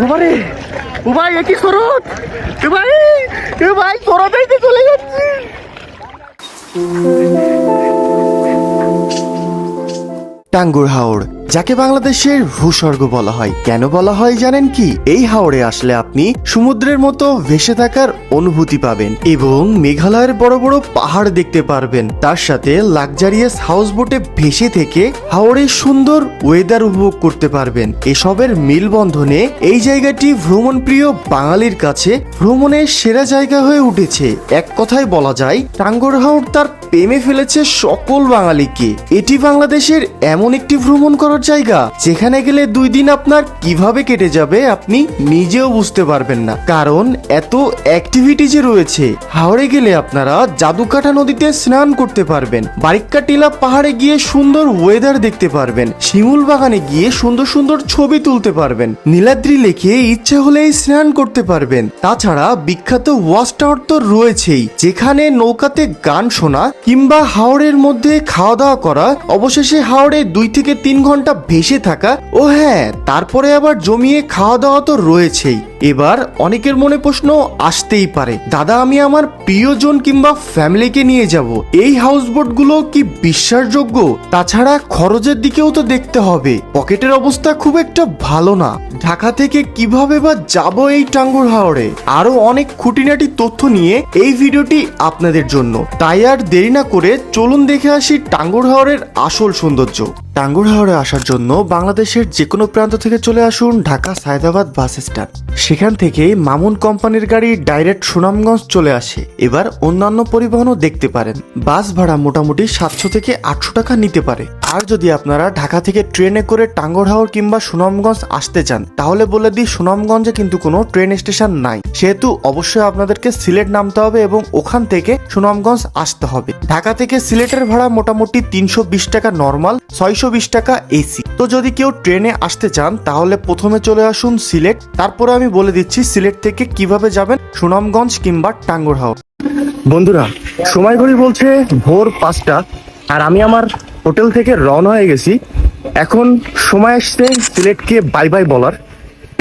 বাবারে, ও ভাই একই শরৎ এ ভাই এ ভাই স্রোতেই তো চলে যাচ্ছে। টাঙ্গুর হাওড় যাকে বাংলাদেশের ভূস্বর্গ বলা হয়, কেন বলা হয় জানেন কি? এই হাওড়ে আসলে আপনি সমুদ্রের মতো ভেসে থাকার অনুভূতি পাবেন এবং মেঘালয়ের বড় বড় পাহাড় দেখতে পারবেন। তার সাথে লাক্সারিয়াস হাউস বোটে ভেসে থেকে হাওড়ের সুন্দর ওয়েদার উপভোগ করতে পারবেন। এসবের মিলবন্ধনে এই জায়গাটি ভ্রমণ প্রিয় বাঙালির কাছে ভ্রমণের সেরা জায়গা হয়ে উঠেছে। এক কথায় বলা যায়, টাঙ্গর হাওড় তার প্রেমে ফেলেছে সকল বাঙালিকে। এটি বাংলাদেশের এমন একটি ভ্রমণ করার জায়গা। যেখানে গেলে দুই দিন আপনার কীভাবে কেটে যাবে আপনি নিজেও বুঝতে পারবেন না। কারণ এত অ্যাক্টিভিটি যে রয়েছে হাওড়ে গেলে আপনারা জাদুকাঠা নদীতে স্নান করতে পারবেন। বারিক্কা টিলা পাহাড়ে গিয়ে সুন্দর ওয়েদার দেখতে পারবেন। শিমুল বাগানে গিয়ে সুন্দর সুন্দর ছবি তুলতে পারবেন। নীলাদ্রি লেখে ইচ্ছে হলেই স্নান করতে পারবেন। তাছাড়া বিখ্যাত ওয়াচ টাওয়ার তো রয়েছেই, যেখানে নৌকাতে গান শোনা কিংবা হাওড়ের মধ্যে খাওয়া দাওয়া করা, অবশেষে হাওড়ে দুই থেকে তিন ঘণ্টা ভেসে থাকা, ও হ্যাঁ তারপরে আবার জমিয়ে খাওয়া দাওয়া তো রয়েছেই। এবার অনেকের মনে প্রশ্ন আসতেই পারে, দাদা, আমি আমার প্রিয়জন কিংবা ফ্যামিলিকে নিয়ে যাব, এই হাউসবোটগুলো কি বিশ্বাসযোগ্য? তাছাড়া খরচের দিকেও তো দেখতে হবে, পকেটের অবস্থা খুব একটা ভালো না। ঢাকা থেকে কীভাবে বা যাব এই টাঙ্গুর হাওড়ে আরও অনেক খুঁটিনাটি তথ্য নিয়ে এই ভিডিওটি আপনাদের জন্য। তাই আর দেরি না করে চলুন দেখে আসি টাঙ্গুর হাওড়ের আসল সৌন্দর্য। টাঙ্গুর হাওড়ে আসার জন্য বাংলাদেশের যে কোনো প্রান্ত থেকে চলে আসুন ঢাকা সায়দাবাদ বাস স্ট্যান্ড। সেখান থেকে মামুন কোম্পানির গাড়ি ডাইরেক্ট সুনামগঞ্জ চলে আসে। এবার অন্যান্য পরিবহনও দেখতে পারেন। বাস ভাড়া মোটামুটি সাতশো থেকে আটশো টাকা নিতে পারে। আর যদি আপনারা ঢাকা থেকে ট্রেনে করে টাঙ্গর হাওড় কিংবা সুনামগঞ্জ আসতে চান, তাহলে বলে দিই সুনামগঞ্জে কিন্তু কোনো ট্রেন স্টেশন নাই। সেহেতু অবশ্যই আপনাদেরকে সিলেট নামতে হবে এবং ওখান থেকে সুনামগঞ্জ আসতে হবে। ঢাকা থেকে সিলেটের ভাড়া মোটামুটি তিনশো বিশ টাকা নর্মাল, ছয়শো বিশ টাকা এসি। তো যদি কেউ ট্রেনে আসতে চান, তাহলে প্রথমে চলে আসুন সিলেট। তারপরে আমি বলে দিচ্ছি সিলেট থেকে কীভাবে যাবেন, সুনামগঞ্জ কিংবা টাঙ্গর হাওড় বন্ধুরা, সময় ঘড়ি বলছে ভোর পাঁচটা, আর আমি আমার হোটেল থেকে রওনা হয়ে গেছি। এখন সময় আসছে সিলেটকে বাই বাই বলার,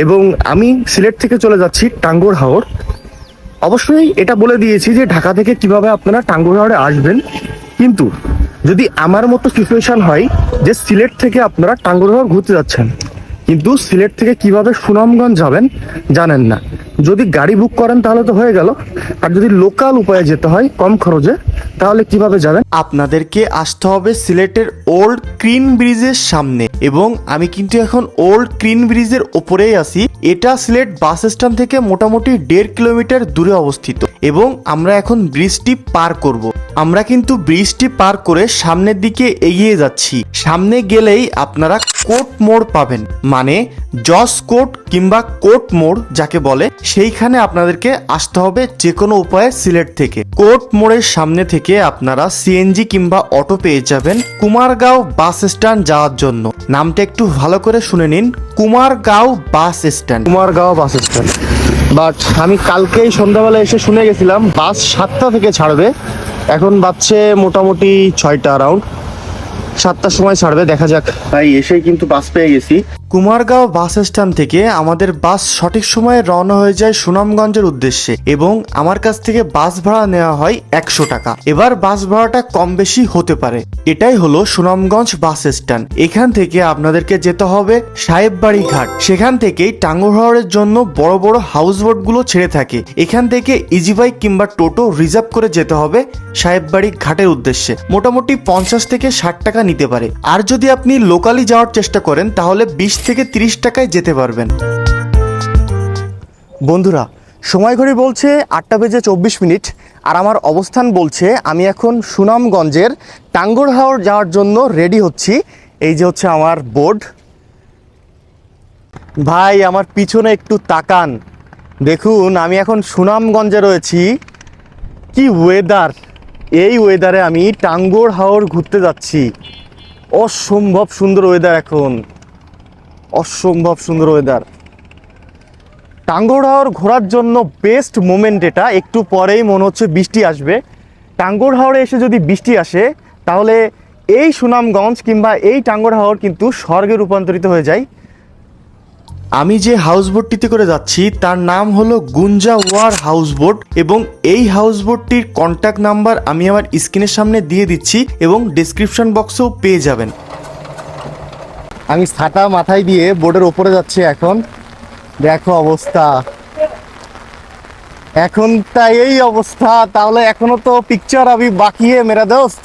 এবং আমি সিলেট থেকে চলে যাচ্ছি টাঙ্গর হাওড় অবশ্যই এটা বলে দিয়েছি যে ঢাকা থেকে কীভাবে আপনারা টাঙ্গর হাওড়ে আসবেন। কিন্তু যদি আমার মতো সিচুয়েশন হয় যে সিলেট থেকে আপনারা টাঙ্গুরগড় ঘুরতে যাচ্ছেন, কিন্তু সিলেট থেকে কীভাবে সুনামগঞ্জ যাবেন জানেন না। যদি গাড়ি বুক করেন তাহলে তো হয়ে গেল। আর যদি লোকাল উপায়ে যেতে হয় কম খরচে, তাহলে কীভাবে যাবেন? আপনাদেরকে আসতে হবে সিলেটের ওল্ড ক্রিন ব্রিজের সামনে। এবং আমি কিন্তু এখন ওল্ড ক্রিন ব্রিজের ওপরেই আছি। এটা সিলেট বাস স্ট্যান্ড থেকে মোটামুটি দেড় কিলোমিটার দূরে অবস্থিত। এবং আমরা এখন ব্রিজটি পার করব। আমরা কিন্তু ব্রিজটি পার করে সামনের দিকে এগিয়ে যাচ্ছি। সামনে গেলেই আপনারা কোট মোড় পাবেন। মানে জস কোট কিংবা কোট মোড়, যাকে বলে সেইখানে আপনাদেরকে আসতে হবে যে কোনো উপায়ে সিলেট থেকে। কোর্ট মোড়ের সামনে থেকে আপনারা সিএনজি কিংবা অটো পেয়ে যাবেন কুমারগাঁও বাস স্ট্যান্ড যাওয়ার জন্য। নামটা একটু ভালো করে শুনে নিন, Kumargaon bus stand. Kumargaon bus stand. But আমি কালকেই সন্ধ্যাবেলা এসে শুনে গেছিলাম, বাস সাতটা থেকে ছাড়বে। এখন বাজছে মোটামুটি ছয়টা অ্যারাউন্ড সাতটার সময় ছাড়বে দেখা যাক। তাই এসেই কিন্তু বাস পেয়ে গেছি। কুমারগাঁও বাস স্ট্যান্ড থেকে আমাদের বাস সঠিক সময়ে রওনা হয়ে যায় সুনামগঞ্জের উদ্দেশ্যে এবং আমার কাছ থেকে বাস ভাড়া নেওয়া হয় একশো টাকা। এবার বাস ভাড়াটা কম বেশি হতে পারে। এটাই হলো সুনামগঞ্জ বাস স্ট্যান্ড এখান থেকে আপনাদেরকে যেতে হবে সাহেববাড়ি ঘাট। সেখান থেকেই টাঙ্গুরহাওড়ের জন্য বড় বড় হাউস বোটগুলো ছেড়ে থাকে। এখান থেকে ইজি বাইক কিংবা টোটো রিজার্ভ করে যেতে হবে সাহেববাড়ি ঘাটের উদ্দেশ্যে। মোটামুটি পঞ্চাশ থেকে ষাট টাকা নিতে পারে। আর যদি আপনি লোকালি যাওয়ার চেষ্টা করেন, তাহলে বিশ থেকে তিরিশ টাকায় যেতে পারবেন। বন্ধুরা, সময় ঘড়ি বলছে আটটা বেজে চব্বিশ মিনিট, আর আমার অবস্থান বলছে আমি এখন সুনামগঞ্জের টাঙ্গরহাওড় যাওয়ার জন্য রেডি হচ্ছি। এই যে হচ্ছে আমার বোর্ড ভাই, আমার পিছনে একটু তাকান। দেখুন, আমি এখন সুনামগঞ্জে রয়েছি। কি ওয়েদার এই ওয়েদারে আমি টাঙ্গর হাওড় ঘুরতে যাচ্ছি। অসম্ভব সুন্দর ওয়েদার এখন। অসম্ভব সুন্দর ওয়েদার টাঙ্গর হাওড় ঘোরার জন্য বেস্ট মোমেন্ট এটা। একটু পরেই মনে হচ্ছে বৃষ্টি আসবে। টাঙ্গর হাওড়ে এসে যদি বৃষ্টি আসে, তাহলে এই সুনামগঞ্জ কিংবা এই টাঙ্গর হাওড় কিন্তু স্বর্গে রূপান্তরিত হয়ে যায়। আমি যে হাউস বোটটিতে করে যাচ্ছি, তার নাম হলো গুঞ্জা ওয়ার হাউস বোট এবং এই হাউস বোটটির কন্ট্যাক্ট নাম্বার আমি আমার স্ক্রিনের সামনে দিয়ে দিচ্ছি এবং ডিসক্রিপশন বক্সেও পেয়ে যাবেন। আমি ছাতা মাথায় দিয়ে বোর্ডের ওপরে যাচ্ছি এখন। দেখো অবস্থা। এখন তাই এই অবস্থা, তাহলে এখনও তো পিকচার আমি বাকি মেরা দোস্ত।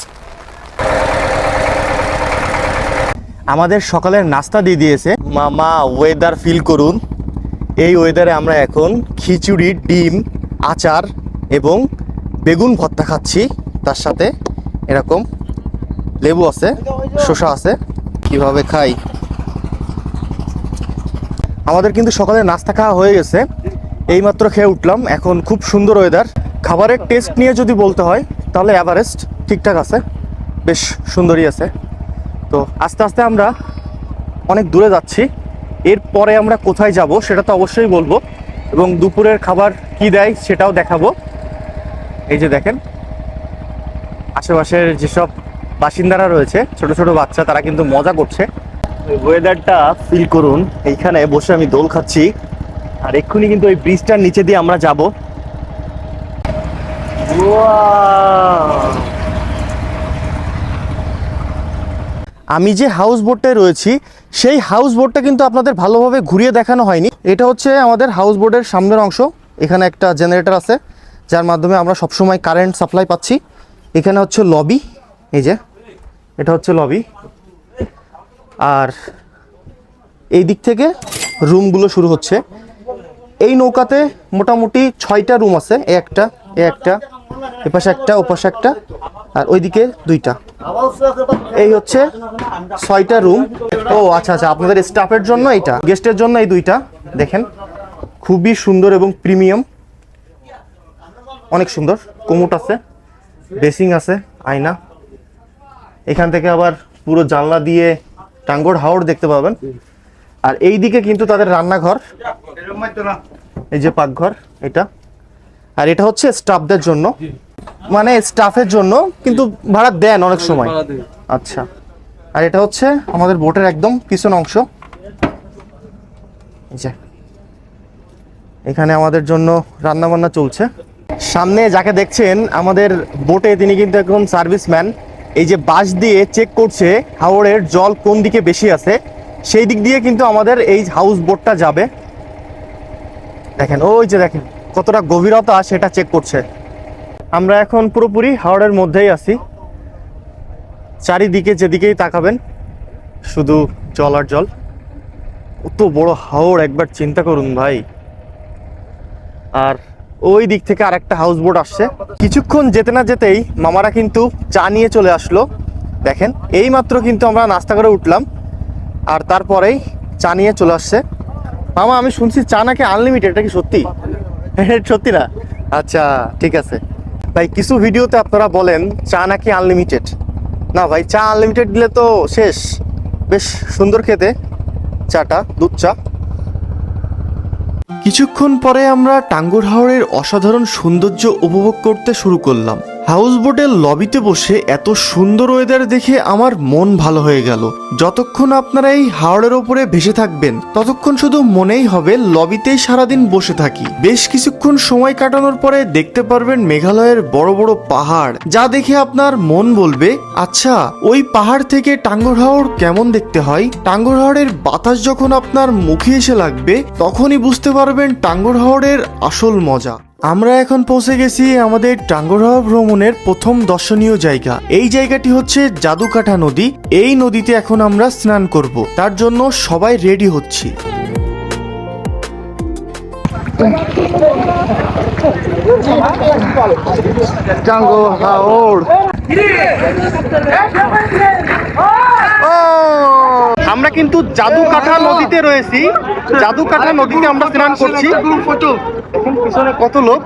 আমাদের সকালের নাস্তা দিয়ে দিয়েছে। মামা ওয়েদার ফিল করুন। এই ওয়েদারে আমরা এখন খিচুড়ি, ডিম, আচার এবং বেগুন ভর্তা খাচ্ছি। তার সাথে এরকম লেবু আছে, শসা আছে। কীভাবে খাই? আমাদের কিন্তু সকালে নাস্তা খাওয়া হয়ে গেছে। এইমাত্র খেয়ে উঠলাম। এখন খুব সুন্দর ওয়েদার খাবারের টেস্ট নিয়ে যদি বলতে হয়, তাহলে অ্যাভারেস্ট ঠিকঠাক আছে। বেশ সুন্দরই আছে। তো আস্তে আস্তে আমরা অনেক দূরে যাচ্ছি। এরপরে আমরা কোথায় যাব সেটা তো অবশ্যই বলব এবং দুপুরের খাবার কি দেয় সেটাও দেখাবো। এই যে দেখেন, আশেপাশের যেসব বাসিন্দারা রয়েছে, ছোট ছোট বাচ্চা, তারা কিন্তু মজা করছে। ওয়েদারটা ফিল করুন, এইখানে বসে আমি দোল খাচ্ছি। আর এক্ষুনি কিন্তু ওই ব্রিজটার নিচে দিয়ে আমরা যাব। আমি যে হাউস বোটটায় রয়েছি, সেই হাউস বোটটা কিন্তু আপনাদের ভালোভাবে ঘুরিয়ে দেখানো হয়নি। এটা হচ্ছে আমাদের হাউস বোর্ডের সামনের অংশ। এখানে একটা জেনারেটর আছে, যার মাধ্যমে আমরা সবসময় কারেন্ট সাপ্লাই পাচ্ছি। এখানে হচ্ছে লবি এই যে, এটা হচ্ছে লবি আর এই দিক থেকে রুমগুলো শুরু হচ্ছে। এই নৌকাতে মোটামুটি ছয়টা রুম আছে একটা একটা। এপাশে একটা ওপাশে একটা, আর ওইদিকে দুইটা। এই হচ্ছে ছয়টা রুম ও আচ্ছা আচ্ছা আপনাদের স্টাফের জন্য এইটা, গেস্টের জন্য এই দুইটা, দেখেন। খুবই সুন্দর এবং প্রিমিয়াম। অনেক সুন্দর, কোমোট আছে বেসিং আছে, আয়না। এখান থেকে আবার পুরো জানলা দিয়ে টাঙ্গর হাওড় দেখতে পাবেন। আর এই দিকে কিন্তু তাদের রান্নাঘর। এই যে পাকঘর, এটা। আর এটা হচ্ছে স্টাফদের জন্য। মানে স্টাফের জন্য কিন্তু ভাড়া দেন অনেক সময়। আচ্ছা। আর এটা হচ্ছে আমাদের বোটের একদম পিছন অংশ। এখানে আমাদের জন্য রান্না বান্না চলছে। সামনে যাকে দেখছেন আমাদের বোটে তিনি কিন্তু একদম সার্ভিসম্যান। এই যে বাস দিয়ে চেক করছে হাওড়ের জল কোন দিকে বেশি আছে সেই দিক দিয়ে কিন্তু আমাদের এই হাউস বোটটা যাবে। দেখেন ওই যে দেখেন। কতটা গভীরতা সেটা চেক করছে। আমরা এখন পুরোপুরি হাওড়ের মধ্যেই আছি। চারিদিকে যেদিকেই তাকাবেন, শুধু জল আর জল। কত বড় হাওড়, একবার চিন্তা করুন ভাই। আর ওই দিক থেকে আরেকটা হাউস বোট আসছে। কিছুক্ষণ যেতে না যেতেই মামারা কিন্তু চা নিয়ে চলে আসলো। দেখেন এই মাত্র কিন্তু আমরা নাস্তা করে উঠলাম। আর তারপরেই চা নিয়ে চলে আসছে। মামা, আমি শুনছি চা নাকি আনলিমিটেড এটা কি সত্যি? সত্যি না আচ্ছা ঠিক আছে। ভাই কিছু ভিডিওতে আপনারা বলেন চা নাকি আনলিমিটেড না ভাই চা আনলিমিটেড দিলে তো শেষ। বেশ সুন্দর খেতে চাটা দুধ চা। কিছুক্ষণ পরে আমরা টাঙ্গুর হাওড়ের অসাধারণ সৌন্দর্য উপভোগ করতে শুরু করলাম। হাউস বোটের লবিতে বসে এত সুন্দর ওয়েদার দেখে আমার মন ভালো হয়ে গেল। যতক্ষণ আপনারা এই হাওড়ের ওপরে ভেসে থাকবেন, ততক্ষণ শুধু মনেই হবে লবিতেই সারাদিন বসে থাকি। বেশ কিছুক্ষণ সময় কাটানোর পরে দেখতে পারবেন মেঘালয়ের বড় বড় পাহাড়, যা দেখে আপনার মন বলবে আচ্ছা ওই পাহাড় থেকে টাঙ্গর হাওড় কেমন দেখতে হয়? টাঙ্গর হাওড়ের বাতাস যখন আপনার মুখে এসে লাগবে, তখনই বুঝতে পারবেন টাঙ্গর হাওড়ের আসল মজা। আমরা এখন পৌঁছে গেছি আমাদের টাঙ্গরহাওয়া ভ্রমণের প্রথম দর্শনীয় জায়গা। এই জায়গাটি হচ্ছে জাদুকাঠা নদী। এই নদীতে এখন আমরা স্নান করব। তার জন্য সবাই রেডি হচ্ছি। আমরা কিন্তু জাদুকাঠা নদীতে রয়েছি। জাদুকাঠা নদীতে আমরা স্নান করছি। পিছনে কত লোক?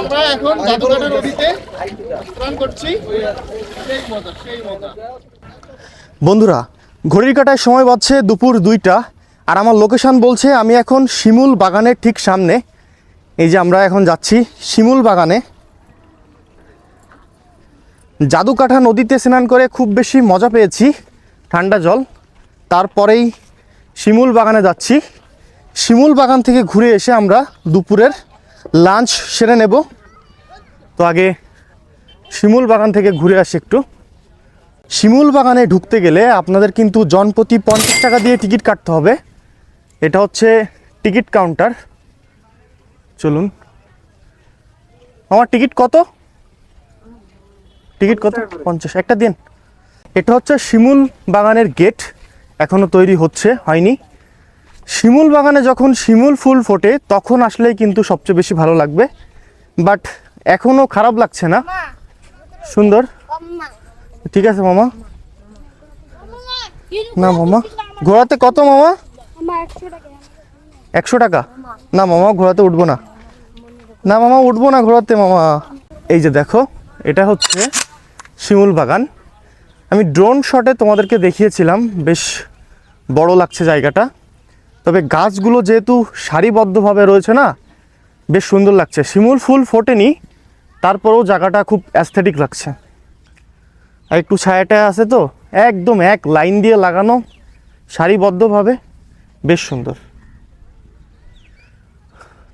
আমরা এখন জাদুকাঠা নদীতে স্নান করছি। বন্ধুরা ঘড়ির কাটায় সময় বাজছে দুপুর দুইটা আর আমার লোকেশন বলছে আমি এখন শিমুল বাগানের ঠিক সামনে। এই যে আমরা এখন যাচ্ছি শিমুল বাগানে। জাদুকাঠা নদীতে স্নান করে খুব বেশি মজা পেয়েছি, ঠান্ডা জল। তারপরেই শিমুল বাগানে যাচ্ছি। শিমুল বাগান থেকে ঘুরে এসে আমরা দুপুরের লাঞ্চ সেরে নেব। তো আগে শিমুল বাগান থেকে ঘুরে আসি একটু। শিমুল বাগানে ঢুকতে গেলে আপনাদের কিন্তু জনপ্রতি পঞ্চাশ টাকা দিয়ে টিকিট কাটতে হবে। এটা হচ্ছে টিকিট কাউন্টার। চলুন। আমার টিকিট কত? টিকিট কত? পঞ্চাশ একটা দিন। এটা হচ্ছে শিমুল বাগানের গেট। এখনও তৈরি হচ্ছে হয়নি। শিমুল বাগানে যখন শিমুল ফুল ফোটে তখন আসলেই কিন্তু সবচেয়ে বেশি ভালো লাগবে। বাট এখনও খারাপ লাগছে না। সুন্দর? ঠিক আছে মামা। না মামা। ঘোড়াতে কত মামা? একশো টাকা? না, মামা ঘোড়াতে উঠবো না। না, মামা উঠবো না ঘোড়াতে, মামা। এই যে দেখো, এটা হচ্ছে শিমুল বাগান। আমি ড্রোন শটে তোমাদেরকে দেখিয়েছিলাম, বেশ বড় লাগছে জায়গাটা। তবে গাছগুলো যেহেতু সারিবদ্ধভাবে রয়েছে না, বেশ সুন্দর লাগছে। শিমুল ফুল ফোটেনি, তারপরেও জায়গাটা খুব অ্যাস্থেটিক লাগছে। আর একটু ছায়াটা আছে তো, একদম এক লাইন দিয়ে লাগানো, সারিবদ্ধভাবে, বেশ সুন্দর।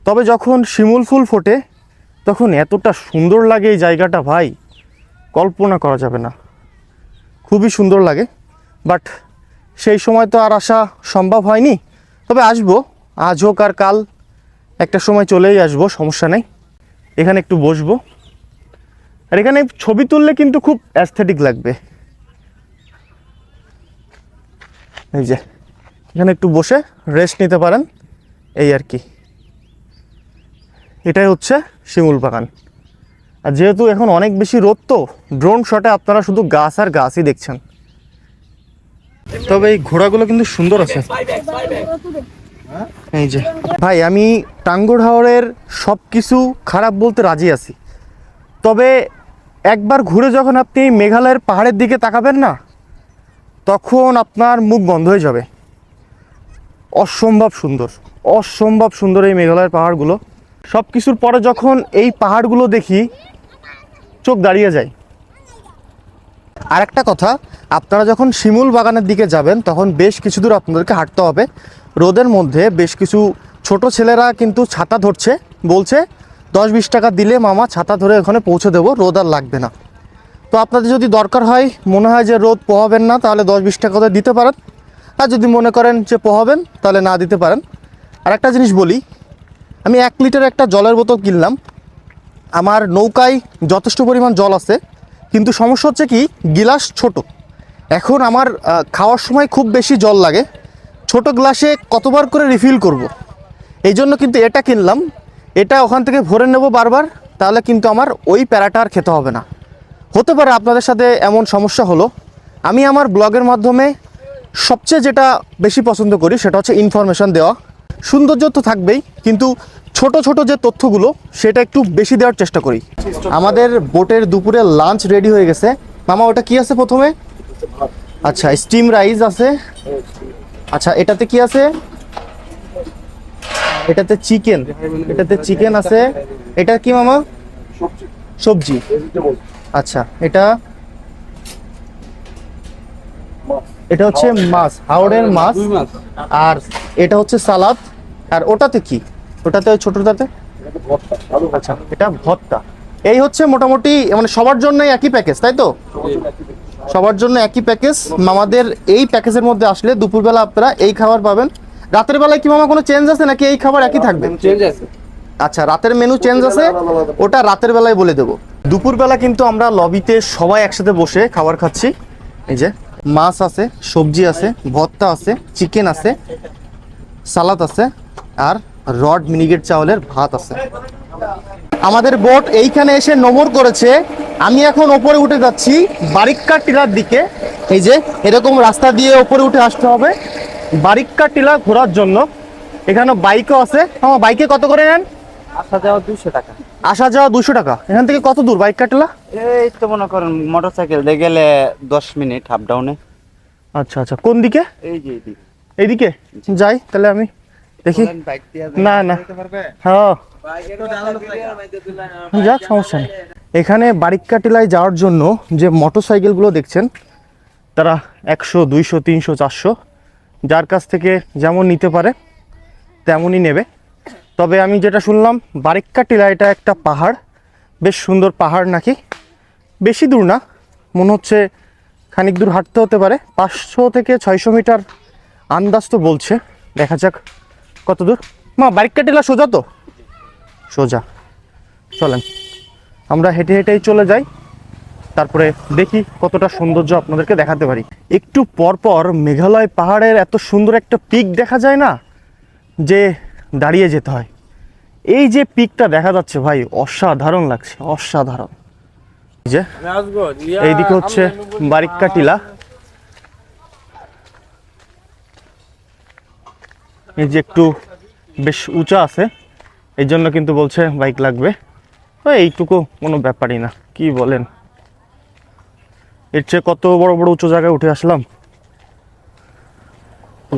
তবে যখন শিমুল ফুল ফোটে, তখন এতটা সুন্দর লাগে এই জায়গাটা ভাই, কল্পনা করা যাবে না। খুবই সুন্দর লাগে বাট সেই সময় তো আর আসা সম্ভব হয়নি। তবে আসব, আজ হোক আর কাল, একটা সময় চলেই আসব, সমস্যা নেই। এখানে একটু বসবো। আর এখানে ছবি তুললে কিন্তু খুব অ্যাস্থেটিক লাগবে। এই যে, এখানে একটু বসে রেস্ট নিতে পারেন, এই আর কি। এটাই হচ্ছে শিমুল বাগান। আর যেহেতু এখন অনেক বেশি রোদ তো ড্রোন শটে আপনারা শুধু গাছ আর গাছই দেখছেন। তবে এই ঘোড়াগুলো কিন্তু সুন্দর আছে। এই যে। ভাই, আমি টাঙ্গুর হাওরের সব কিছু খারাপ বলতে রাজি আছি। তবে একবার ঘুরে যখন আপনি মেঘালয়ের পাহাড়ের দিকে তাকাবেন না, তখন আপনার মুখ বন্ধ হয়ে যাবে। অসম্ভব সুন্দর অসম্ভব সুন্দর এই মেঘালয়ের পাহাড়গুলো। সব কিছুর পরে যখন এই পাহাড়গুলো দেখি, চোখ দাঁড়িয়ে যায়। আর একটা কথা, আপনারা যখন শিমুল বাগানের দিকে যাবেন, তখন বেশ কিছু দূর আপনাদেরকে হাঁটতে হবে। রোদের মধ্যে বেশ কিছু ছোট ছেলেরা কিন্তু ছাতা ধরছে, বলছে দশ বিশ টাকা দিলে মামা ছাতা ধরে ওখানে পৌঁছে দেবো, রোদ আর লাগবে না। তো আপনাদের যদি দরকার হয়, মনে হয় যে রোদ পোহাবেন না, তাহলে দশ বিশ টাকা দিতে পারেন। আর যদি মনে করেন যে পোহাবেন, তাহলে না দিতে পারেন। আর একটা জিনিস বলি আমি এক লিটার একটা জলের বোতল কিনলাম। আমার নৌকায় যথেষ্ট পরিমাণ জল আছে, কিন্তু সমস্যা হচ্ছে কি, গিলাস ছোট। এখন আমার খাওয়ার সময় খুব বেশি জল লাগে। ছোট গ্লাসে কতবার করে রিফিল করব। এই জন্য কিন্তু এটা কিনলাম। এটা ওখান থেকে ভরে নেব বারবার, তাহলে কিন্তু আমার ওই প্যারাটা আর খেতে হবে না। হতে পারে আপনাদের সাথে এমন সমস্যা হলো। আমি আমার ব্লগের মাধ্যমে সবচেয়ে যেটা বেশি পছন্দ করি, সেটা হচ্ছে ইনফরমেশন দেওয়া। সৌন্দর্য তো থাকবেই, কিন্তু ছোট ছোট যে তথ্যগুলো, সেটা একটু বেশি দেওয়ার চেষ্টা করি। আমাদের বোটের দুপুরে লাঞ্চ রেডি হয়ে গেছে। মামা, ওটা কি আছে প্রথমে? আচ্ছা স্টিম রাইস আছে। আচ্ছা এটাতে কি আছে? এটাতে চিকেন এটাতে চিকেন আছে। এটা কি মামা? সবজি। আচ্ছা এটা এটা হচ্ছে মাছ। হাওড়ের মাছ। আর এটা হচ্ছে সালাদ। আর ওটাতে কি? ওটাতে ওই ছোটটাতে আচ্ছা এটা ভত্তা। এই হচ্ছে মোটামুটি মানে সবার জন্যই একই প্যাকেজ, তাই তো? সবার জন্য একই প্যাকেজ। মামাদের এই প্যাকেজের মধ্যে আসলে দুপুরবেলা আপনারা এই খাবার পাবেন। রাতের বেলায় কি মামা কোনো চেঞ্জ আছে নাকি এই খাবার একই থাকবে? চেঞ্জ আছে আচ্ছা রাতের মেনু চেঞ্জ আছে, ওটা রাতের বেলায় বলে দেবো। দুপুরবেলা কিন্তু আমরা লবিতে সবাই একসাথে বসে খাবার খাচ্ছি। এই যে, মাছ আছে, সবজি আছে ভর্তা আছে চিকেন আছে সালাদ আছে। আর রড মিনিগেট চাউলের ভাত আছে। আমাদের বোট এইখানে এসে নোমর করেছে। আমি এখন ওপরে উঠে যাচ্ছি বারিক্কা টিলার দিকে। এই যে এরকম রাস্তা দিয়ে ওপরে উঠে আসতে হবে। বারিক্কা টিলা ঘোরার জন্য। এখানে বাইকও আছে। আমার বাইকে কত করে নেন? আসা যাওয়া দুশো টাকা। আসা যাওয়া দুশো টাকা। এখান থেকে কত দূর বাইক কাটলা এই তো মনে করেন মোটর সাইকেল দিয়ে গেলে দশ মিনিট হাফ ডাউনে আচ্ছা আচ্ছা। কোন দিকে? এই যে এইদিকে। এইদিকে? যাই তাহলে আমি দেখি। না না। হ্যাঁ। যাক সমস্যা নেই। এখানে বারিক্কা টিলায় যাওয়ার জন্য যে মোটর সাইকেলগুলো দেখছেন তারা একশো দুইশো তিনশো চারশো যার কাছ থেকে যেমন নিতে পারে তেমনই নেবে। তবে আমি যেটা শুনলাম বারিক্কা টিলা এটা একটা পাহাড় বেশ সুন্দর পাহাড় নাকি? বেশি দূর না মনে হচ্ছে খানিক দূর হাঁটতে হতে পারে। পাঁচশো থেকে ছয়শো মিটার আন্দাজ তো বলছে। দেখা যাক কত দূর মা বারিক্কা টিলা সোজা তো? সোজা। চলেন। আমরা হেঁটে হেঁটেই চলে যাই। তারপরে দেখি কতটা সৌন্দর্য আপনাদেরকে দেখাতে পারি। একটু পর পর মেঘালয় পাহাড়ের এত সুন্দর একটা পিক দেখা যায় না? যে দাঁড়িয়ে যেতে হয়। এই যে পিকটা দেখা যাচ্ছে ভাই অসাধারণ লাগছে অসাধারণ। এই যে এইদিকে হচ্ছে বারিক্কা টিলা এই যে একটু বেশ উঁচা আছে, এই জন্য কিন্তু বলছে বাইক লাগবে। এইটুকু কোনো ব্যাপারই না, কি বলেন? এর চেয়ে কত বড় বড় উঁচু জায়গায় উঠে আসলাম?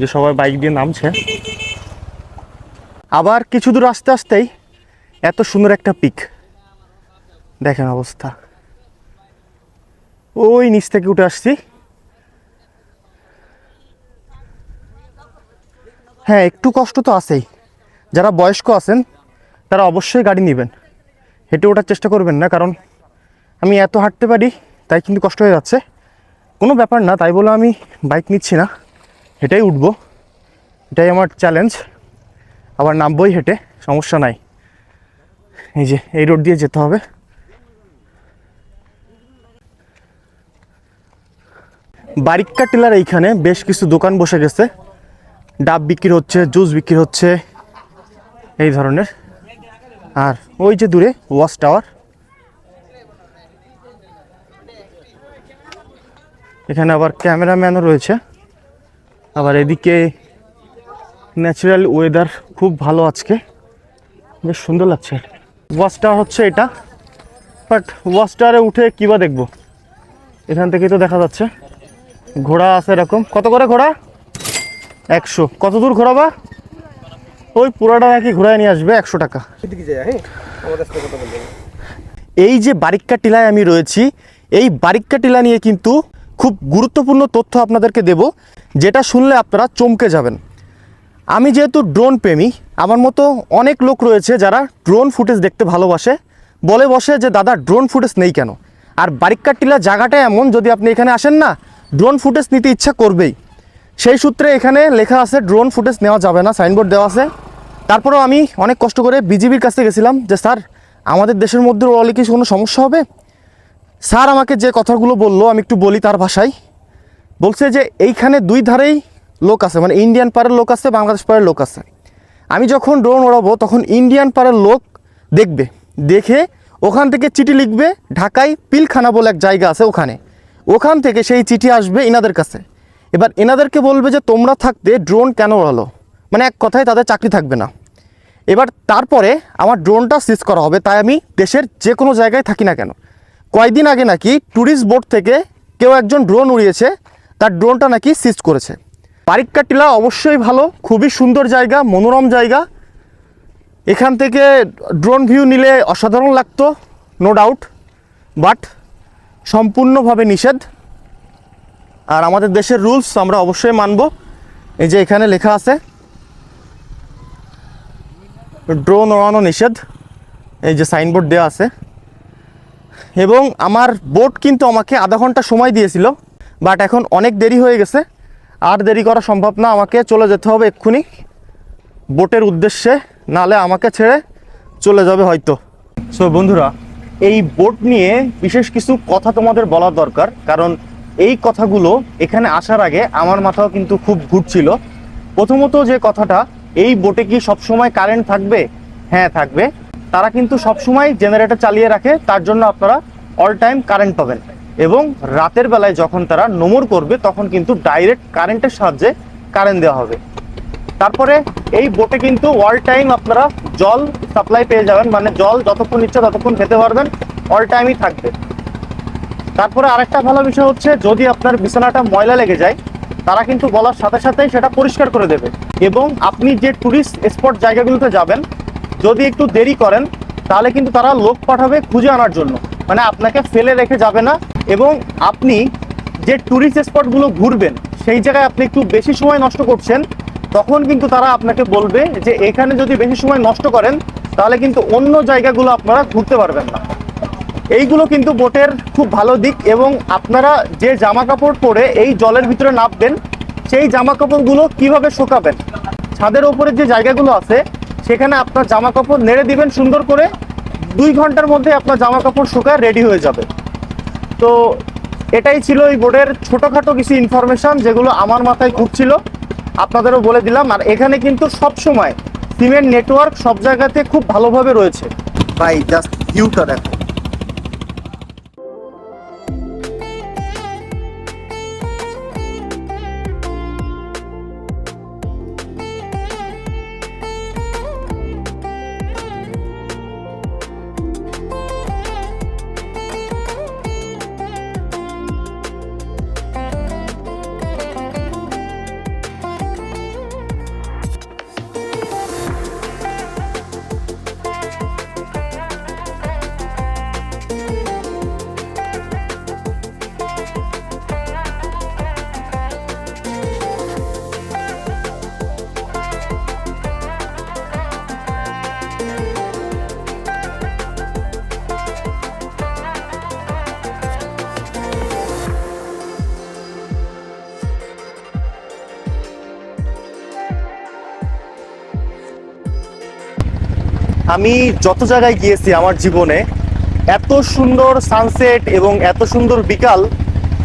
যে সবাই বাইক দিয়ে নামছে। আবার কিছু দূর আস্তে আস্তেই এত সুন্দর একটা পিক। দেখেন অবস্থা। ওই নিচ থেকে উঠে আসছি। হ্যাঁ একটু কষ্ট তো আছেই। যারা বয়স্ক আছেন, তারা অবশ্যই গাড়ি নেবেন। হেঁটে ওঠার চেষ্টা করবেন না, কারণ আমি এত হাঁটতে পারি, তাই কিন্তু কষ্ট হয়ে যাচ্ছে। কোনো ব্যাপার না, তাই বলে আমি বাইক নিচ্ছি না। হেঁটেই উঠবো। এটাই আমার চ্যালেঞ্জ আবার নামবই হেঁটে, সমস্যা নাই। এই যে, এই রোড দিয়ে যেতে হবে। বারিক্কা টিলার এইখানে বেশ কিছু দোকান বসে গেছে। ডাব বিক্রি হচ্ছে, জুস বিক্রি হচ্ছে, এই ধরনের। আর ওই যে দূরে, ওয়াচ টাওয়ার। এখানে আবার ক্যামেরাম্যানও রয়েছে। আবার এদিকে ন্যাচারাল ওয়েদার খুব ভালো আজকে। বেশ সুন্দর লাগছে। ওয়াচ টাওয়ার হচ্ছে এটা। বাট ওয়াচ টাওয়ারে উঠে কী বা দেখব? এখান থেকেই তো দেখা যাচ্ছে। ঘোড়া আছে এরকম। কত করে ঘোড়া? একশো। কত দূর ঘোরাবা? ওই পুরাটা নাকি ঘোরায় নিয়ে আসবে একশো টাকা। এই যে বারিক্কা টিলায় আমি রয়েছি এই বারিক্কা টিলা নিয়ে কিন্তু খুব গুরুত্বপূর্ণ তথ্য আপনাদেরকে দেব যেটা শুনলে আপনারা চমকে যাবেন। আমি যেহেতু ড্রোন প্রেমী আমার মতো অনেক লোক রয়েছে যারা ড্রোন ফুটেজ দেখতে ভালোবাসে। বলে বসে যে দাদা ড্রোন ফুটেজ নেই কেন? আর বারিক্কা টিলা জায়গাটা এমন যদি আপনি এখানে আসেন না ড্রোন ফুটেজ নিতে ইচ্ছা করবেই। সেই সূত্রে এখানে লেখা আছে ড্রোন ফুটেজ নেওয়া যাবে না সাইনবোর্ড দেওয়া আছে। তারপরেও আমি অনেক কষ্ট করে বিজিবির কাছে গেছিলাম যে, স্যার, আমাদের দেশের মধ্যে ওয়ালে কি কোনো সমস্যা হবে? স্যার আমাকে যে কথাগুলো বলল, আমি একটু বলি তার ভাষায়। বলছে যে, এইখানে দুই ধারেই লোক আছে মানে ইন্ডিয়ান পাড়ের লোক আছে, বাংলাদেশ পাড়ের লোক আছে। আমি যখন ড্রোন ওড়াবো, তখন ইন্ডিয়ান পাড়ের লোক দেখবে, দেখে ওখান থেকে চিঠি লিখবে, ঢাকায় পিলখানা বলে এক জায়গা আছে ওখানে। ওখান থেকে সেই চিঠি আসবে এনাদের কাছে। এবার এনাদেরকে বলবে যে তোমরা থাকতে ড্রোন কেন ওড়ালো? মানে এক কথায় তাদের চাকরি থাকবে না। এবার তারপরে আমার ড্রোনটা সিজ করা হবে, তাই আমি দেশের যে কোনো জায়গায় থাকি না কেন। কয়েকদিন আগে নাকি ট্যুরিস্ট বোর্ড থেকে কেউ একজন ড্রোন উড়িয়েছে, তার ড্রোনটা নাকি সিজ করেছে। বারিক্কা টিলা অবশ্যই ভালো, খুবই সুন্দর জায়গা, মনোরম জায়গা। এখান থেকে ড্রোন ভিউ নিলে অসাধারণ লাগতো নো ডাউট বাট সম্পূর্ণভাবে নিষেধ। আর আমাদের দেশের রুলস আমরা অবশ্যই মানব। এই যে এখানে লেখা আছে, ড্রোন ওড়ানো নিষেধ, এই যে সাইনবোর্ড দেওয়া আছে। এবং আমার বোট কিন্তু আমাকে আধা ঘণ্টা সময় দিয়েছিল, বাট এখন অনেক দেরি হয়ে গেছে। আর দেরি করা সম্ভব না, আমাকে চলে যেতে হবে এক্ষুনি। বোটের উদ্দেশ্যে, নালে আমাকে ছেড়ে চলে যাবে হয়তো। সো বন্ধুরা, এই বোট নিয়ে বিশেষ কিছু কথা তোমাদের বলা দরকার, কারণ এই কথাগুলো এখানে আসার আগে আমার মাথাও কিন্তু খুব ঘুরছিল। প্রথমত যে কথাটা, এই বোটে কি সবসময় কারেন্ট থাকবে? হ্যাঁ থাকবে। তারা কিন্তু সবসময় জেনারেটর চালিয়ে রাখে, তার জন্য আপনারা অল টাইম কারেন্ট পাবেন। এবং রাতের বেলায় যখন তারা নোমর করবে, তখন কিন্তু ডাইরেক্ট কারেন্টের সাহায্যে কারেন্ট দেওয়া হবে। তারপরে এই বোটে কিন্তু অল টাইম আপনারা জল সাপ্লাই পেয়ে যাবেন। মানে জল যতক্ষণ ইচ্ছা ততক্ষণ খেতে পারবেন অল টাইমই থাকবে। তারপরে আরেকটা ভালো বিষয় হচ্ছে, যদি আপনার বিছানাটা ময়লা লেগে যায়, তারা কিন্তু বলার সাথে সাথেই সেটা পরিষ্কার করে দেবে। এবং আপনি যে ট্যুরিস্ট স্পট জায়গাগুলোতে যাবেন, যদি একটু দেরি করেন, তাহলে কিন্তু তারা লোক পাঠাবে খুঁজে আনার জন্য। মানে আপনাকে ফেলে রেখে যাবে না। এবং আপনি যে ট্যুরিস্ট স্পটগুলো ঘুরবেন, সেই জায়গায় আপনি একটু বেশি সময় নষ্ট করছেন, তখন কিন্তু তারা আপনাকে বলবে যে, এখানে যদি বেশি সময় নষ্ট করেন, তাহলে কিন্তু অন্য জায়গাগুলো আপনারা ঘুরতে পারবেন না। এইগুলো কিন্তু বোটের খুব ভালো দিক এবং আপনারা যে জামা কাপড় পরে এই জলের ভিতরে নামবেন, সেই জামা কাপড়গুলো কীভাবে শুকাবেন? ছাদের ওপরে যে জায়গাগুলো আছে, সেখানে আপনার জামা কাপড় নেড়ে দিবেন সুন্দর করে, দুই ঘণ্টার মধ্যে আপনার জামা কাপড় শুকায় রেডি হয়ে যাবে। তো এটাই ছিল এই বোর্ডের ছোটোখাটো কিছু ইনফরমেশন যেগুলো আমার মাথায় ঘুরছিল। আপনাদেরও বলে দিলাম, আর এখানে কিন্তু সব সময় সিমেন্ট নেটওয়ার্ক সব জায়গাতে খুব ভালোভাবে রয়েছে। ভাই জাস্ট ভিউটা দেখো। আমি যত জায়গায় গিয়েছি আমার জীবনে, এত সুন্দর সানসেট এবং এত সুন্দর বিকাল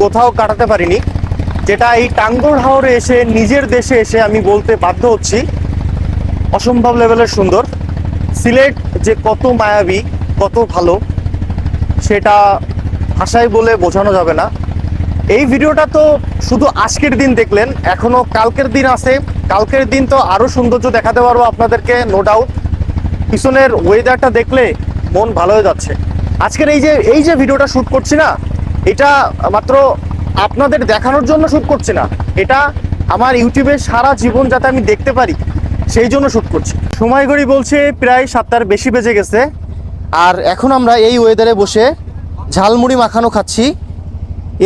কোথাও কাটাতে পারিনি। যেটা এই টাঙ্গর হাওরে এসে নিজের দেশে এসে আমি বলতে বাধ্য হচ্ছি, অসম্ভব লেভেলের সুন্দর। সিলেট যে কত মায়াবী, কত ভালো, সেটা ভাষায় বলে বোঝানো যাবে না। এই ভিডিওটা তো শুধু আজকের দিন দেখলেন, এখনও কালকের দিন আছে। কালকের দিন তো আরও সৌন্দর্য দেখাতে পারব আপনাদেরকে নো ডাউট পিছনের ওয়েদারটা দেখলে মন ভালো হয়ে যাচ্ছে। আজকের এই যে এই যে ভিডিওটা শুট করছি না, এটা মাত্র আপনাদের দেখানোর জন্য শুট করছি না। এটা আমার ইউটিউবে সারা জীবন যাতে আমি দেখতে পারি, সেই জন্য শ্যুট করছি। সময় ঘড়ি বলছে প্রায় সাতটার বেশি বেজে গেছে। আর এখন আমরা এই ওয়েদারে বসে ঝালমুড়ি মাখানো খাচ্ছি।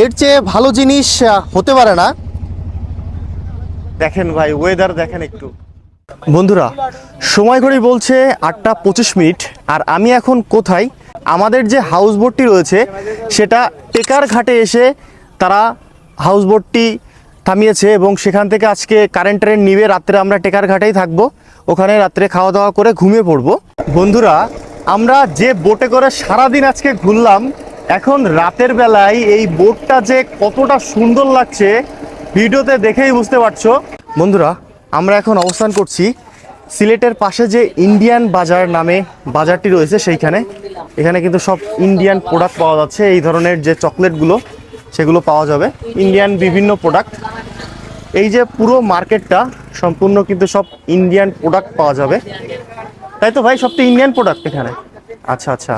এর চেয়ে ভালো জিনিস হতে পারে না। দেখেন ভাই ওয়েদার দেখেন একটু। বন্ধুরা, সময় ঘড়ি বলছে আটটা পঁচিশ মিনিট, আর আমি এখন কোথায়? আমাদের যে হাউস বোটটি রয়েছে, সেটা টেকার ঘাটে এসে তারা হাউস বোটটি থামিয়েছে এবং সেখান থেকে আজকে কারেন্ট ট্রেন নিবে। রাত্রে আমরা টেকার ঘাটেই থাকব। ওখানে রাত্রে খাওয়া দাওয়া করে ঘুমিয়ে পড়ব। বন্ধুরা, আমরা যে বোটে করে সারাদিন আজকে ঘুরলাম, এখন রাতের বেলায় এই বোটটা যে কতটা সুন্দর লাগছে, ভিডিওতে দেখেই বুঝতে পারছ। বন্ধুরা আমরা এখন অবস্থান করছি সিলেটের পাশে যে ইন্ডিয়ান বাজার নামে বাজারটি রয়েছে সেইখানে। এখানে কিন্তু সব ইন্ডিয়ান প্রোডাক্ট পাওয়া যাচ্ছে। এই ধরনের যে চকলেটগুলো, সেগুলো পাওয়া যাবে। ইন্ডিয়ান বিভিন্ন প্রোডাক্ট এই যে পুরো মার্কেটটা, সম্পূর্ণ কিন্তু সব ইন্ডিয়ান প্রোডাক্ট পাওয়া যাবে। তাই তো ভাই? সব তো ইন্ডিয়ান প্রোডাক্ট এখানে। আচ্ছা আচ্ছা।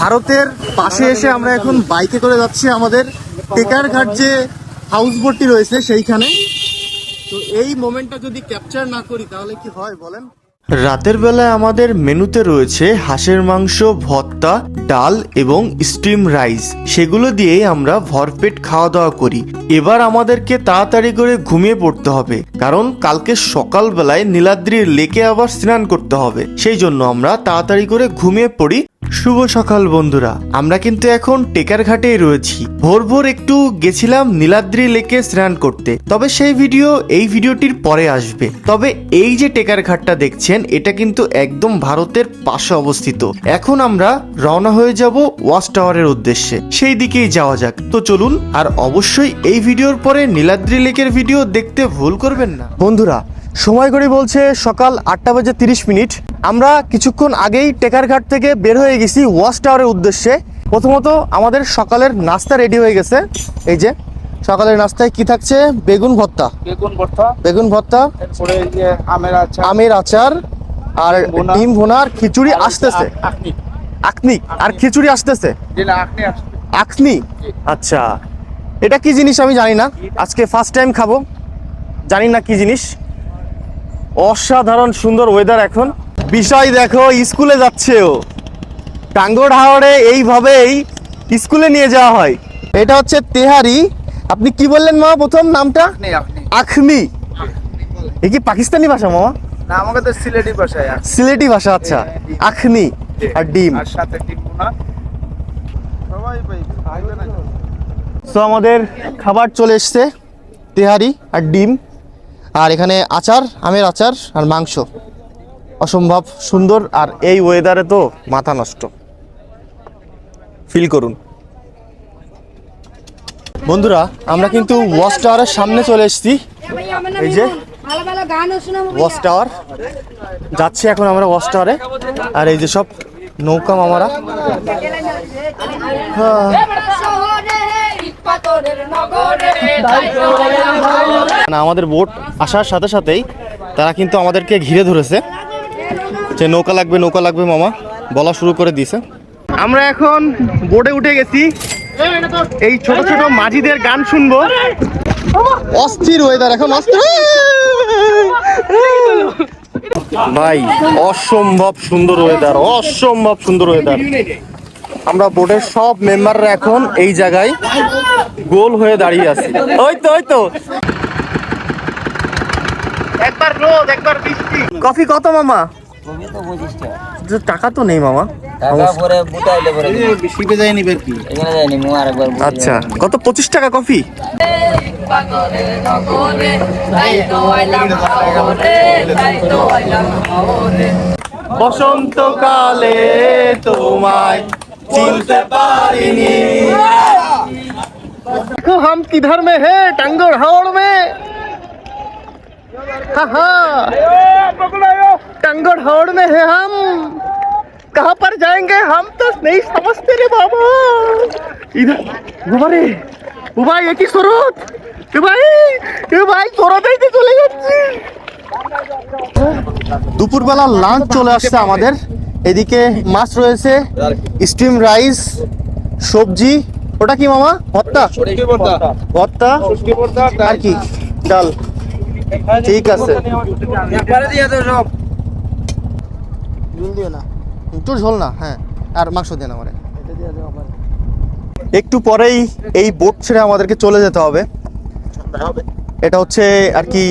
ভারতের পাশে এসে আমরা এখন বাইকে করে যাচ্ছি আমাদের। টেকারঘাট যে হাউস বোটটি রয়েছে সেইখানে। তো এই মোমেন্টটা যদি ক্যাপচার না করি, তাহলে কি হয় বলেন? রাতের বেলায় আমাদের মেনুতে রয়েছে হাঁসের মাংস, ভর্তা, ডাল এবং স্টিম রাইস। সেগুলো দিয়েই আমরা ভরপেট খাওয়া দাওয়া করি। এবার আমাদেরকে তাড়াতাড়ি করে ঘুমিয়ে পড়তে হবে, কারণ কালকে সকালবেলায় নীলাদ্রির লেকে আবার স্নান করতে হবে। সেই জন্য আমরা তাড়াতাড়ি করে ঘুমিয়ে পড়ি শুভ সকাল, বন্ধুরা। আমরা কিন্তু এখন টেকার ঘাটেই রয়েছি। ভোর ভোর একটু গেছিলাম নীলাদ্রি লেকে স্নান করতে। তবে সেই ভিডিও, এই ভিডিওটির পরে আসবে। তবে এই যে টেকার ঘাটটা দেখছেন, এটা কিন্তু একদম ভারতের পাশে অবস্থিত। এখন আমরা রওনা হয়ে যাব ওয়াচ টাওয়ারের উদ্দেশ্যে। সেই দিকেই যাওয়া যাক। তো চলুন, আর অবশ্যই এই ভিডিওর পরে নীলাদ্রি লেকের ভিডিও দেখতে ভুল করবেন না। বন্ধুরা সময় ঘড়ি বলছে সকাল আটটা বাজে তিরিশ মিনিট। আমরা কিছুক্ষণ আগেই টেকারঘাট থেকে বের হয়ে গেছি ওয়াচ টাওয়ারের উদ্দেশ্যে। প্রথমত আমাদের সকালের নাস্তা রেডি হয়ে গেছে। এই যে সকালের নাস্তায় কি থাকছে? বেগুন ভর্তা। বেগুন ভর্তা। বেগুন ভর্তা আমের আচার। আমের আচার আর ভুনা। ডিম ভুনার খিচুড়ি আসতেছে। আকনি আর খিচুড়ি আসতেছে। আখনি আচ্ছা। এটা কি জিনিস আমি জানি না। আজকে ফার্স্ট টাইম খাব। জানি না কি জিনিস। অসাধারণ সুন্দর ওয়েদার এখন। বিষয় দেখো স্কুলে যাচ্ছে ও। টাঙ্গর হাওড়ে এইভাবেই স্কুলে নিয়ে যাওয়া হয়। এটা হচ্ছে তেহারি। আপনি কি বললেন মামা প্রথম নামটা? আখনি এ কি পাকিস্তানি ভাষা মামা? না আমাকে তো সিলেটি ভাষায় সিলেটি ভাষা আচ্ছা। আখনি আর ডিম। আর সাথে টিপুনা সবাই পাই খাইবে না। তো আমাদের খাবার চলে এসছে তেহারি আর ডিম। আর এখানে আচার, আমের আচার আর মাংস। অসম্ভব সুন্দর আর এই ওয়েদারে তো মাথা নষ্ট। ফিল করুন। বন্ধুরা, আমরা কিন্তু ওয়াচ টাওয়ারের সামনে চলে এসেছি। এই যে ওয়াচ টাওয়ার যাচ্ছি এখন আমরা ওয়াচ টাওয়ারে আর এই যে সব নৌকা মামারা। হ্যাঁ। আমাদের বোট আসার সাথে সাথেই তারা কিন্তু আমাদেরকে ঘিরে ধরেছে। যে নৌকা লাগবে নৌকা লাগবে মামা বলা শুরু করে দিয়েছে। আমরা এখন বোটে উঠে গেছি। এই ছোট ছোট মাঝিদের গান শুনব। অস্থির ওয়েদার এখন অস্থির। ভাই অসম্ভব সুন্দর ওয়েদার অসম্ভব সুন্দর ওয়েদার আমরা বোর্ডের সব মেম্বাররা এখন এই জায়গায় গোল হয়ে দাঁড়িয়ে আছি। ওই তো ওই তো। একবার রোদ একবার বৃষ্টি। কফি কত মামা? টাকা। তো নেই মামা। টাকা পরে বুটাইলে পরে শিপে যাই নিবে কি? এখানে যায়নি মু আরেকবার বুঝি আচ্ছা কত? পঁচিশ টাকা কফি? বসন্তকালে তোমায় চিনতে পারিনি देखो हम किधर में है टंगड़ हावड़ में हाँ हाँ टंगड़ हावड़ में है हम कहाँ पर जाएंगे हम तो नहीं समझते रे बाबा इधर বাবারে ও ভাই একই স্রোত এ ভাই এ ভাই স্রোতেই তো চলে যাচ্ছি দুপুরবেলা লাঞ্চ চলে আসছে আমাদের এদিকে মাছ রয়েছে স্টিম রাইস সবজি। ওটা কি মামা? ভর্তা? ভর্তা। আর কি? ডাল। ঠিক আছে। একটু ঝোল না। হ্যাঁ। আর মাংস দেন আমার। একটু পরেই এই বোট ছেড়ে আমাদেরকে চলে যেতে হবে। এটা হচ্ছে আর কি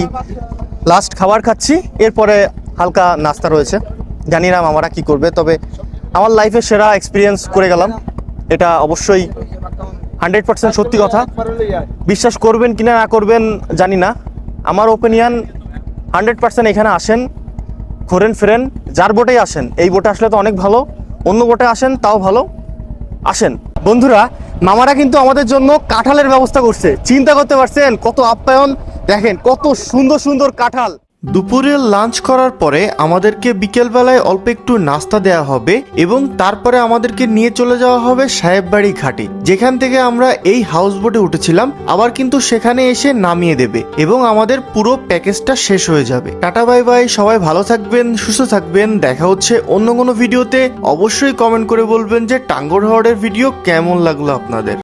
লাস্ট খাবার খাচ্ছি। এরপরে হালকা নাস্তা রয়েছে। জানি না মামারা কি করবে, তবে আমার লাইফে সেরা এক্সপিরিয়েন্স করে গেলাম। এটা অবশ্যই হান্ড্রেড পার্সেন্ট সত্যি কথা। বিশ্বাস করবেন কিনা না করবেন জানি না। আমার ওপিনিয়ন হান্ড্রেড পার্সেন্ট এখানে আসেন, ঘোরেন ফেরেন, যার বোটেই আসেন। এই বোটে আসলে তো অনেক ভালো, অন্য বোটে আসেন, তাও ভালো। আসেন। বন্ধুরা, মামারা কিন্তু আমাদের জন্য কাঁঠালের ব্যবস্থা করছে। চিন্তা করতে পারছেন কত আপ্যায়ন? দেখেন কত সুন্দর সুন্দর কাঁঠাল। দুপুরে লাঞ্চ করার পরে আমাদেরকে বিকেলবেলায় অল্প একটু নাস্তা দেওয়া হবে এবং তারপরে আমাদেরকে নিয়ে চলে যাওয়া হবে সাহেববাড়ি ঘাটে। যেখান থেকে আমরা এই হাউস বোটে উঠেছিলাম, আবার কিন্তু সেখানে এসে নামিয়ে দেবে এবং আমাদের পুরো প্যাকেজটা শেষ হয়ে যাবে। টাটা বাই বাই সবাই ভালো থাকবেন, সুস্থ থাকবেন। দেখা হচ্ছে অন্য কোনো ভিডিওতে অবশ্যই কমেন্ট করে বলবেন যে টাঙ্গর হাওড়ের ভিডিও কেমন লাগল আপনাদের।